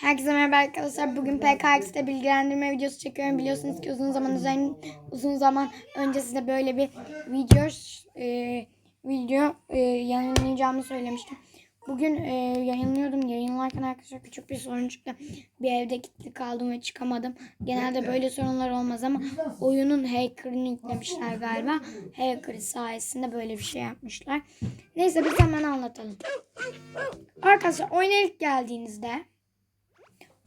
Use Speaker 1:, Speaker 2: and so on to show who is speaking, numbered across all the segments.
Speaker 1: Herkese merhaba arkadaşlar. Bugün PKX'de bilgilendirme videosu çekiyorum. Biliyorsunuz ki uzun zaman üzerine uzun zaman önce size böyle bir video e, video e, yayınlayacağımı söylemiştim. Bugün e, yayınlıyordum. Yayınlarken arkadaşlar küçük bir sorun çıktı. Bir evde kilitli kaldım ve çıkamadım. Genelde böyle sorunlar olmaz ama oyunun hacker'ını yüklemişler galiba. Hacker sayesinde böyle bir şey yapmışlar. Neyse biz hemen anlatalım. Arkadaşlar oyuna ilk geldiğinizde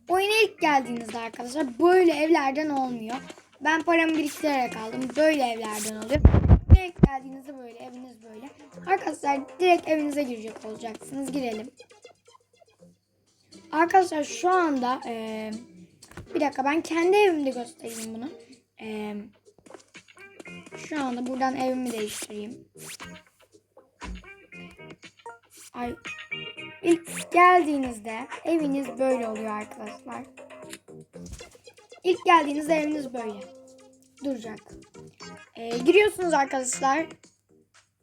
Speaker 1: Oyuna ilk geldiğinizde arkadaşlar böyle evlerden olmuyor. Ben paramı biriktirerek aldım. Böyle evlerden oluyor. İlk geldiğinizde böyle eviniz böyle. Arkadaşlar direkt evinize girecek olacaksınız. Girelim. Arkadaşlar şu anda eee, bir dakika ben kendi evimde göstereyim bunu. Eee, şu anda buradan evimi değiştireyim. Ay İlk geldiğinizde eviniz böyle oluyor arkadaşlar. İlk geldiğinizde eviniz böyle duracak. Ee, giriyorsunuz arkadaşlar.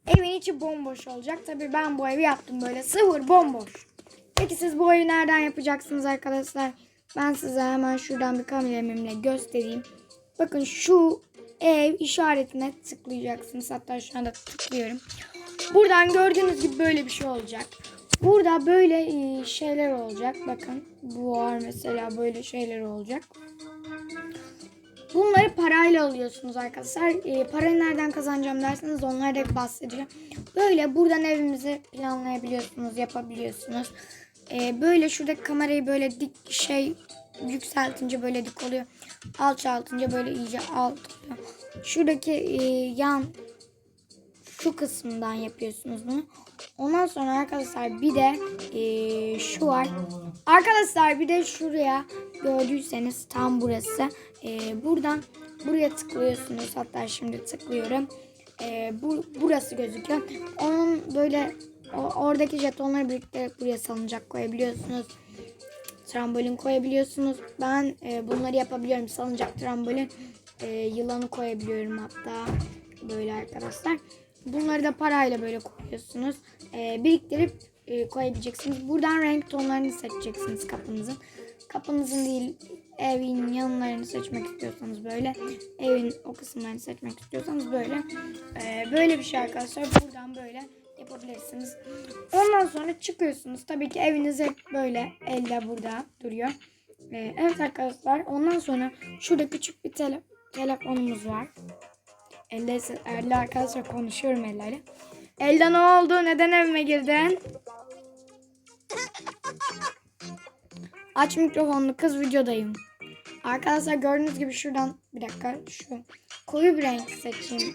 Speaker 1: Evin içi bomboş olacak. Tabii ben bu evi yaptım böyle sıfır bomboş. Peki siz bu evi nereden yapacaksınız arkadaşlar? Ben size hemen şuradan bir kameramla göstereyim. Bakın şu ev işaretine tıklayacaksınız. Hatta şu anda tıklıyorum. Buradan gördüğünüz gibi böyle bir şey olacak. Burada böyle e, şeyler olacak. Bakın bu var mesela böyle şeyler olacak. Bunları parayla alıyorsunuz arkadaşlar. E, parayı nereden kazanacağım derseniz onlara da bahsedeceğim. Böyle buradan evimizi planlayabiliyorsunuz, yapabiliyorsunuz. E, böyle şuradaki kamerayı böyle dik şey yükseltince böyle dik oluyor. Alçaltınca böyle iyice alt oluyor. Şuradaki e, yan şu kısmından yapıyorsunuz bunu. Ondan sonra arkadaşlar bir de eee, şu var. Arkadaşlar bir de şuraya gördüyseniz tam burası. Eee, buradan buraya tıklıyorsunuz. Hatta şimdi tıklıyorum. Eee, bu, burası gözüküyor. Onun böyle o- oradaki jetonları birlikte buraya salıncak koyabiliyorsunuz. Trambolin koyabiliyorsunuz. Ben e, bunları yapabiliyorum. Salıncak, trambolin, e, yılanı koyabiliyorum hatta. Böyle arkadaşlar. Bunları da parayla böyle koyuyorsunuz. E, biriktirip e, koyabileceksiniz. Buradan renk tonlarını seçeceksiniz kapınızın. Kapınızın değil evin yanlarını seçmek istiyorsanız böyle. Evin o kısımlarını seçmek istiyorsanız böyle. E, böyle bir şey arkadaşlar. Buradan böyle yapabilirsiniz. Ondan sonra çıkıyorsunuz. Tabii ki eviniz hep böyle elde burada duruyor. E, evet arkadaşlar. Ondan sonra şurada küçük bir tele telefonumuz var. Elde, elde arkadaşlar konuşuyorum Ella'yla. Elda ne oldu? Neden evime girdin? Aç mikrofonunu kız videodayım. Arkadaşlar gördüğünüz gibi şuradan bir dakika şu koyu bir renk seçeyim.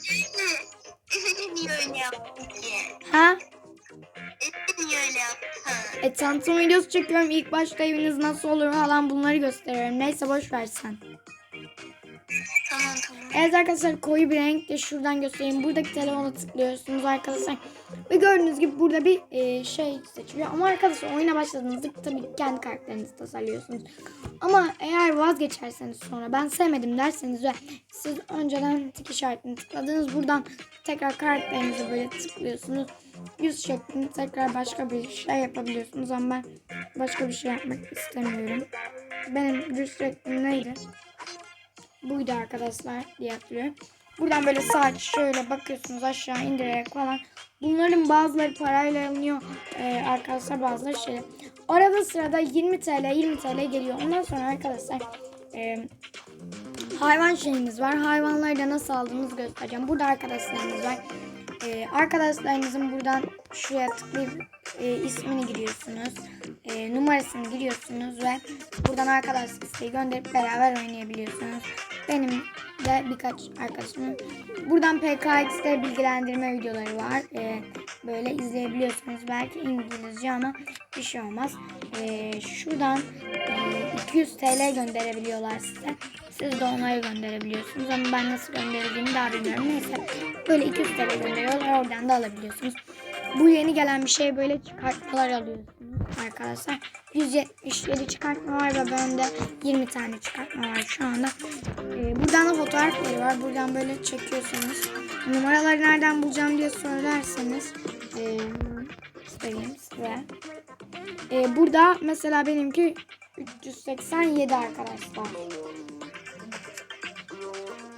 Speaker 2: Niye öyle yaptın ki?
Speaker 1: Ha?
Speaker 2: Niye öyle yaptın?
Speaker 1: E tanıtım videosu çekiyorum. İlk başta eviniz nasıl olur falan bunları gösteriyorum. Neyse boş ver sen.
Speaker 2: Tamam tamam.
Speaker 1: Evet arkadaşlar koyu bir renk de şuradan göstereyim. Buradaki telefona tıklıyorsunuz arkadaşlar. Ve gördüğünüz gibi burada bir e, şey seçiliyor. Ama arkadaşlar oyuna başladığınızda tabii kendi karakterinizi tasarlıyorsunuz. Ama eğer vazgeçerseniz sonra ben sevmedim derseniz ve siz önceden tik işaretini tıkladınız. Buradan tekrar karakterinizi böyle tıklıyorsunuz. Yüz şeklinde tekrar başka bir şey yapabiliyorsunuz. Ama ben başka bir şey yapmak istemiyorum. Benim yüz şeklim neydi? Buydu arkadaşlar diye hatırlıyorum. Buradan böyle saç şöyle bakıyorsunuz aşağı indirerek falan. Bunların bazıları parayla alınıyor ee, arkadaşlar bazıları şey. Arada sırada 20 TL 20 TL geliyor. Ondan sonra arkadaşlar e, hayvan şeyimiz var. Hayvanları da nasıl aldığınızı göstereceğim. Burada arkadaşlarımız var. Ee, arkadaşlarınızın buradan şuraya tıklayıp e, ismini giriyorsunuz. E, numarasını giriyorsunuz ve buradan arkadaş isteği gönderip beraber oynayabiliyorsunuz. Benim de birkaç arkadaşımın buradan PKX'de bilgilendirme videoları var. E, böyle izleyebiliyorsunuz. Belki İngilizce ama bir şey olmaz. E, şuradan e, 200 TL gönderebiliyorlar size. Siz de onları gönderebiliyorsunuz ama ben nasıl gönderildiğini daha bilmiyorum. Neyse böyle 200 TL gönderiyorlar oradan da alabiliyorsunuz. Bu yeni gelen bir şey böyle çıkartmalar alıyorsunuz arkadaşlar. 177 çıkartma var ve bende 20 tane çıkartma var şu anda. Ee, buradan da fotoğrafları var. Buradan böyle çekiyorsunuz. Numaraları nereden bulacağım diye sorarsanız ee, göstereyim size. Ee, burada mesela benimki 387 arkadaşlar.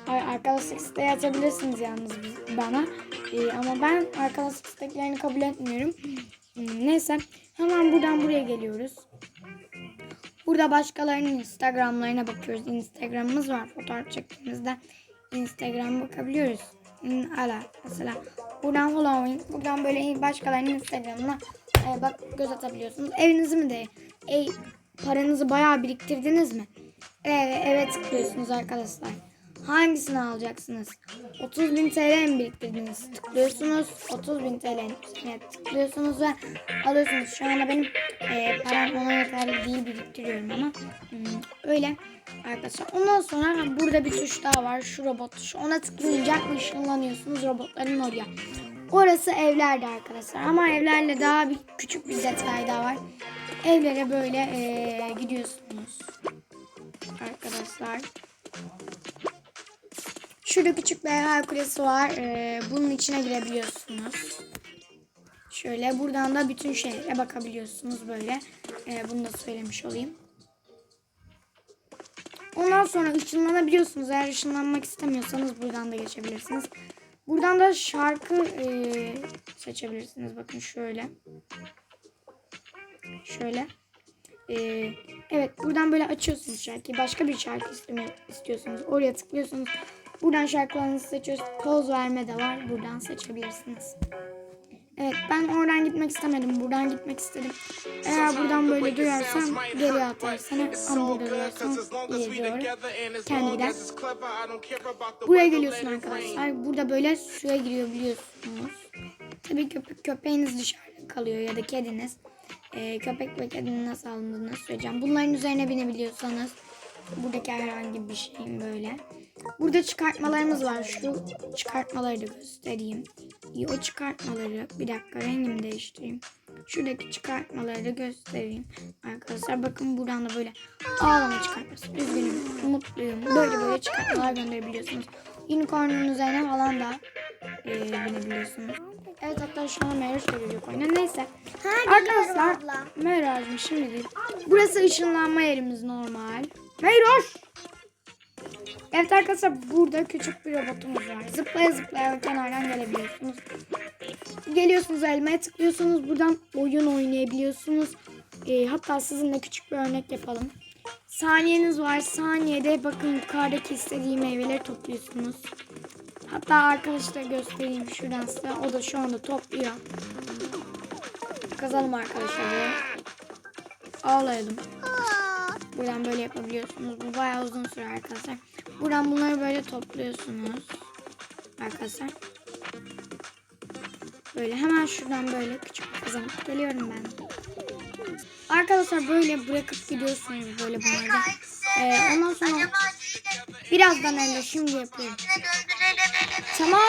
Speaker 1: Hayır, arkadaşlık isteği açabilirsiniz yalnız bana. Ee, ama ben arkadaşlık isteklerini kabul etmiyorum. Hmm, Neyse hemen buradan buraya geliyoruz. Burada başkalarının Instagram'larına bakıyoruz. Instagram'ımız var fotoğraf çektiğimizde. Instagram bakabiliyoruz. Hmm, Ala mesela buradan following, buradan böyle başkalarının Instagram'ına e, bak göz atabiliyorsunuz. Evinizi mi de e, paranızı bayağı biriktirdiniz mi? Evet, evet tıklıyorsunuz arkadaşlar. Hangisini alacaksınız? 30 bin TL mi biriktirdiniz? Tıklıyorsunuz. 30 bin TL'nin üstüne tıklıyorsunuz ve alıyorsunuz. Şu anda benim e, param ona yeterli değil biriktiriyorum ama hmm, öyle arkadaşlar. Ondan sonra burada bir tuş daha var. Şu robot tuşu. Ona tıklayınca ışınlanıyorsunuz robotların oraya. Orası evlerde arkadaşlar. Ama evlerle daha bir küçük bir detay daha var. Evlere böyle e, gidiyorsunuz. Arkadaşlar. Şurada küçük bir hayal kulesi var. Ee, bunun içine girebiliyorsunuz. Şöyle buradan da bütün şehre bakabiliyorsunuz böyle. Ee, bunu da söylemiş olayım. Ondan sonra ışınlanabiliyorsunuz. Eğer ışınlanmak istemiyorsanız buradan da geçebilirsiniz. Buradan da şarkı ee, seçebilirsiniz. Bakın şöyle. Şöyle. Ee, evet buradan böyle açıyorsunuz şarkıyı. Başka bir şarkı istemi- istiyorsunuz. Oraya tıklıyorsunuz. Buradan şarkılarınızı seçiyorsunuz. Poz verme de var. Buradan seçebilirsiniz. Evet ben oradan gitmek istemedim. Buradan gitmek istedim. Eğer buradan böyle duyarsam geriye atar seni. Ama burada duyarsam ileri doğru. Kendi. Buraya geliyorsun arkadaşlar. Burada böyle suya giriyor biliyorsunuz. Tabii köpek, köpeğiniz dışarıda kalıyor ya da kediniz. Ee, köpek ve kedinin nasıl alındığını söyleyeceğim. Bunların üzerine binebiliyorsanız buradaki herhangi bir şeyin böyle. Burada çıkartmalarımız var. Şu çıkartmaları da göstereyim. İyi, o çıkartmaları bir dakika rengimi değiştireyim. Şuradaki çıkartmaları da göstereyim. Arkadaşlar bakın buradan da böyle ağlama çıkartması. Üzgünüm, mutluyum. Böyle böyle çıkartmalar gönderebiliyorsunuz. Unicorn'un üzerine falan da e, binebiliyorsunuz. Evet hatta şu an Meroş da gelecek oyuna. Neyse. Arkadaşlar Meroş'um şimdi değil. Burası ışınlanma yerimiz normal. Meroş! Evet arkadaşlar burada küçük bir robotumuz var. Zıplaya zıplaya kenardan gelebiliyorsunuz. Geliyorsunuz elmaya tıklıyorsunuz. Buradan oyun oynayabiliyorsunuz. Ee, hatta sizinle küçük bir örnek yapalım. Saniyeniz var. Saniyede bakın yukarıdaki istediği meyveleri topluyorsunuz. Hatta arkadaşlar göstereyim şuradan size. O da şu anda topluyor. Kazalım arkadaşlar. Ağlayalım. Buradan böyle yapabiliyorsunuz. Bu bayağı uzun süre arkadaşlar. Buradan bunları böyle topluyorsunuz. Arkadaşlar. Böyle hemen şuradan böyle küçük bir kazanıp geliyorum ben. Arkadaşlar böyle bırakıp gidiyorsunuz böyle bunları. Ee, ondan sonra birazdan elde şimdi yapıyorum. Tamam.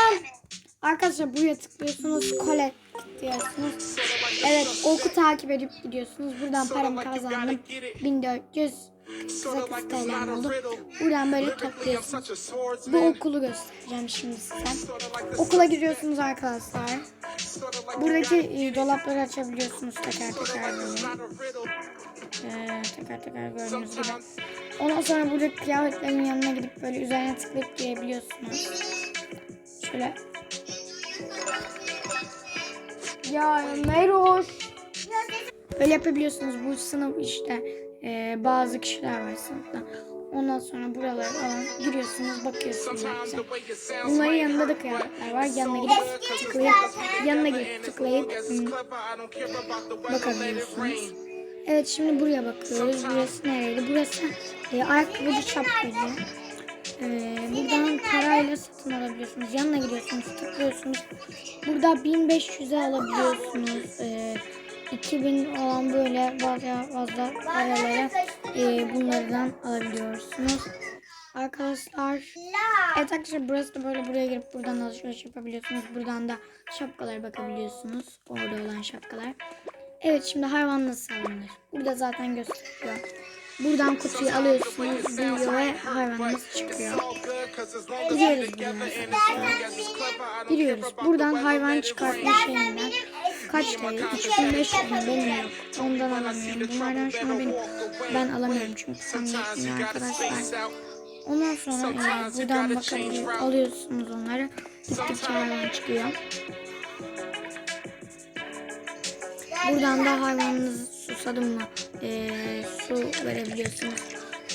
Speaker 1: Arkadaşlar buraya tıklıyorsunuz. Collect diyorsunuz. Evet oku takip edip gidiyorsunuz. Buradan paramı kazandım. 1400 8 TL'm oldu. Buradan böyle topluyorsunuz. Bu okulu göstereceğim şimdi size. Okula giriyorsunuz arkadaşlar. Buradaki e, dolapları açabiliyorsunuz teker teker böyle. Ee, teker teker gördüğünüz gibi. Ondan sonra buradaki kıyafetlerin yanına gidip böyle üzerine tıklayıp girebiliyorsunuz. Şöyle. Ya Meroş. Öyle yapabiliyorsunuz. Bu sınıf işte e, bazı kişiler var sınıfta. Ondan sonra buralara falan giriyorsunuz, bakıyorsunuz arkadaşlar. Bunların yanında da kıyafetler var. Yanına gidip tıklayıp, yanına gidip tıklayıp hmm, bakabiliyorsunuz. Evet şimdi buraya bakıyoruz. Burası nereydi? Burası e, ayakkabıcı şapkacı. Ee, buradan parayla satın alabiliyorsunuz. Yanına gidiyorsunuz, tıklıyorsunuz. Burada 1500'e alabiliyorsunuz. Ee, 2000 olan böyle fazla fazla paralara e, bunlardan alabiliyorsunuz. Arkadaşlar Evet arkadaşlar burası da böyle buraya girip buradan alışveriş yapabiliyorsunuz. Buradan da şapkalara bakabiliyorsunuz. Orada olan şapkalar. Evet şimdi hayvan nasıl alınır? Burada zaten gösteriyor. Buradan kutuyu alıyorsunuz, büyüyor ve hayvanımız çıkıyor. Giriyoruz buradan. Giriyoruz. Buradan hayvan çıkartma şeyinden kaç TL? 3500 mi benim yok. Ondan alamıyorum. Bunlardan şu an benim ben alamıyorum çünkü tam yetmiyor arkadaşlar. Ondan sonra e, buradan bakabiliyor, alıyorsunuz onları. Gittikçe hayvan çıkıyor. Buradan da hayvanınız susadı mı e, su verebiliyorsunuz.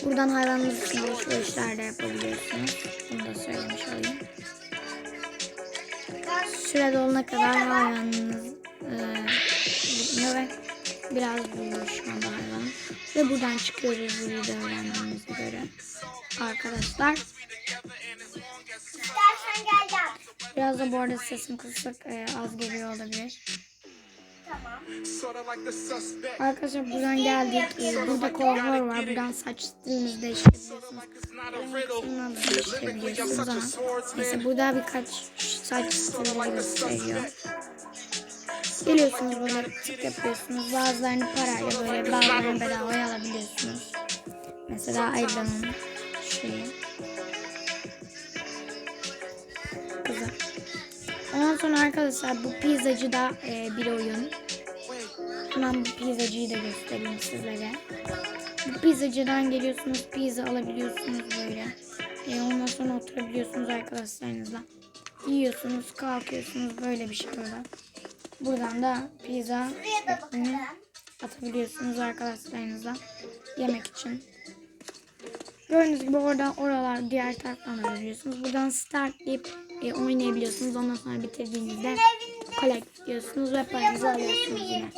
Speaker 1: Buradan hayvanınız için alışverişler de yapabiliyorsunuz. Bunu da söylemiş olayım. Süre dolana kadar hayvanınız e, bitmiyor ve biraz büyüyor şu anda hayvan. Ve buradan çıkıyoruz burayı da öğrendiğimize göre. Arkadaşlar.
Speaker 2: İstersen gel.
Speaker 1: Biraz da bu arada sesim kısık e, az geliyor olabilir.
Speaker 2: Tamam.
Speaker 1: Arkadaşlar buradan geldik. E, burada kuaför var. Buradan saç stilinizi ama neyse burada birkaç saç stilleri gösteriyor. Geliyorsunuz böyle tık yapıyorsunuz. Bazılarını parayla böyle bazılarını bedavaya alabiliyorsunuz. Mesela Ayda'nın şeyi. Kızı. Ondan sonra arkadaşlar bu pizzacı da e, bir oyun. Hemen bu pizzacıyı da göstereyim sizlere. Bu pizzacıdan geliyorsunuz pizza alabiliyorsunuz böyle. E, ondan sonra oturabiliyorsunuz arkadaşlarınızla. Yiyorsunuz kalkıyorsunuz böyle bir şey böyle. Buradan da pizza
Speaker 2: bakalım.
Speaker 1: atabiliyorsunuz arkadaşlarınızla yemek için. Gördüğünüz gibi oradan oralar diğer taraftan da görüyorsunuz. Buradan start deyip e, oynayabiliyorsunuz. Ondan sonra bitirdiğinizde collect diyorsunuz ve paranızı alıyorsunuz yine.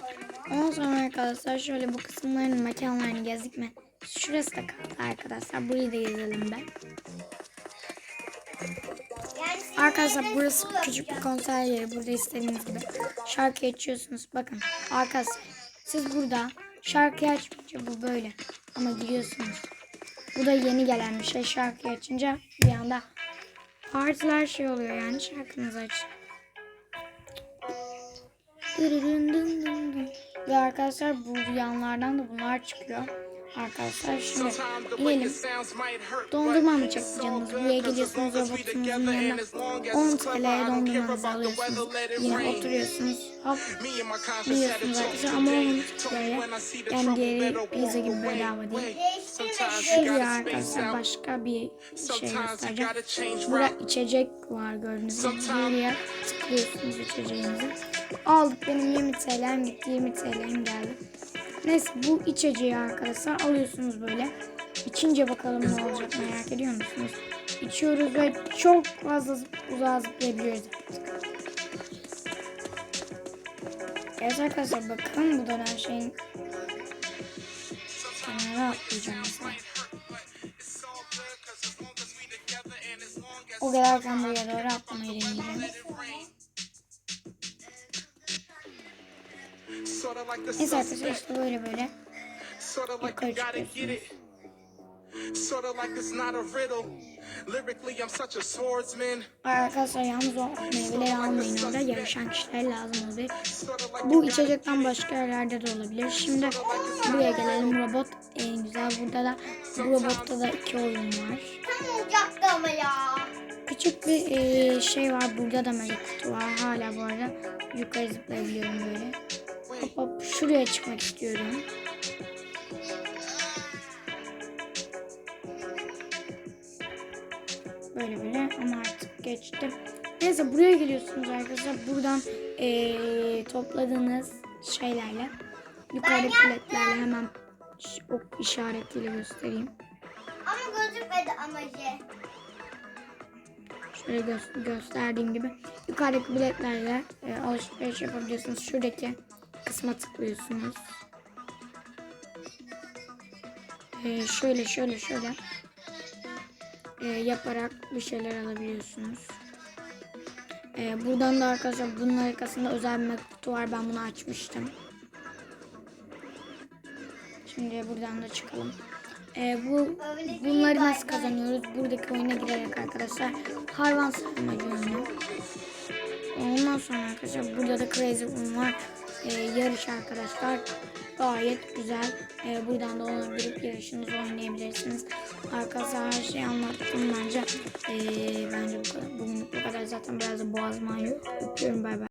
Speaker 2: Koyma.
Speaker 1: Ondan sonra arkadaşlar şöyle bu kısımların mekanlarını gezdik mi? Şurası da kaldı arkadaşlar. Burayı da gezelim be. Arkadaşlar burası küçük bir konser yeri. Burada istediğiniz gibi şarkı açıyorsunuz. Bakın arkadaşlar siz burada şarkı açmayınca bu böyle. Ama giriyorsunuz. Bu da yeni gelen bir şey. Şarkı açınca bir anda partiler şey oluyor yani şarkınızı aç. Dırırın dın dın dın. Ve arkadaşlar bu yanlardan da bunlar çıkıyor. Arkadaşlar şimdi inelim. Dondurma mı canınız? Buraya geliyorsunuz robotunuzun yanına 10 TL'ye dondurmanızı alıyorsunuz. Yine oturuyorsunuz. Hop yiyorsunuz arkadaşlar ama 10 TL'ye. Yani diğeri pizza gibi bedava değil. Şuraya arkadaşlar başka bir şey göstereceğim. Burada içecek var gördüğünüz gibi. Buraya tıklıyorsunuz içeceğinizi. Aldık benim 20 TL'm gitti 20 TL'm geldi. Neyse bu içeceği arkadaşlar alıyorsunuz böyle. İçince bakalım ne olacak merak ediyor musunuz? İçiyoruz ve çok fazla uzağa zıplayabiliyoruz. Evet arkadaşlar bakın bu dönen şeyin kenara atlayacağım mesela. O gelirken buraya doğru atlamayı deneyeceğim. Neyse arkadaşlar işte böyle böyle yukarı çıkıyorsunuz.
Speaker 3: Sort of like it's not a riddle. Lyrically, I'm such a swordsman.
Speaker 1: Arkadaşlar yalnız o meyveleri almayın orada yarışan kişiler lazım oluyor. Bu içecekten başka yerlerde de olabilir. Şimdi buraya gelelim robot en güzel. Burada da bu robotta da iki oyun var.
Speaker 2: Tam olacaktı ama ya.
Speaker 1: Küçük bir e, şey var. Burada da mega kutu var. Hala bu arada yukarı zıplayabiliyorum böyle. Hop şuraya çıkmak istiyorum. Böyle böyle ama artık geçtim. Neyse buraya geliyorsunuz arkadaşlar. Buradan e, topladığınız şeylerle yukarıdaki ledlerle hemen ok işaretiyle göstereyim.
Speaker 2: Ama gözükmedi amacı.
Speaker 1: Şöyle gö- gösterdiğim gibi yukarıdaki biletlerle e, alışveriş yapabiliyorsunuz. Şuradaki kısma tıklıyorsunuz. E, şöyle şöyle şöyle e, yaparak bir şeyler alabiliyorsunuz. E, buradan da arkadaşlar bunun arkasında özel bir mektup var. Ben bunu açmıştım. Şimdi buradan da çıkalım. E, bu bunları nasıl kazanıyoruz? Buradaki oyuna girerek arkadaşlar hayvan savunmacı oyunu. Ondan sonra arkadaşlar burada da Crazy Room var. Ee, yarış arkadaşlar. Gayet güzel. Ee, buradan da ona girip yarışınızı oynayabilirsiniz. Arkadaşlar her şeyi anlattım bence. Ee, bence bu kadar. Bugünlük bu kadar. Zaten biraz da boğazım. Öpüyorum bay bay.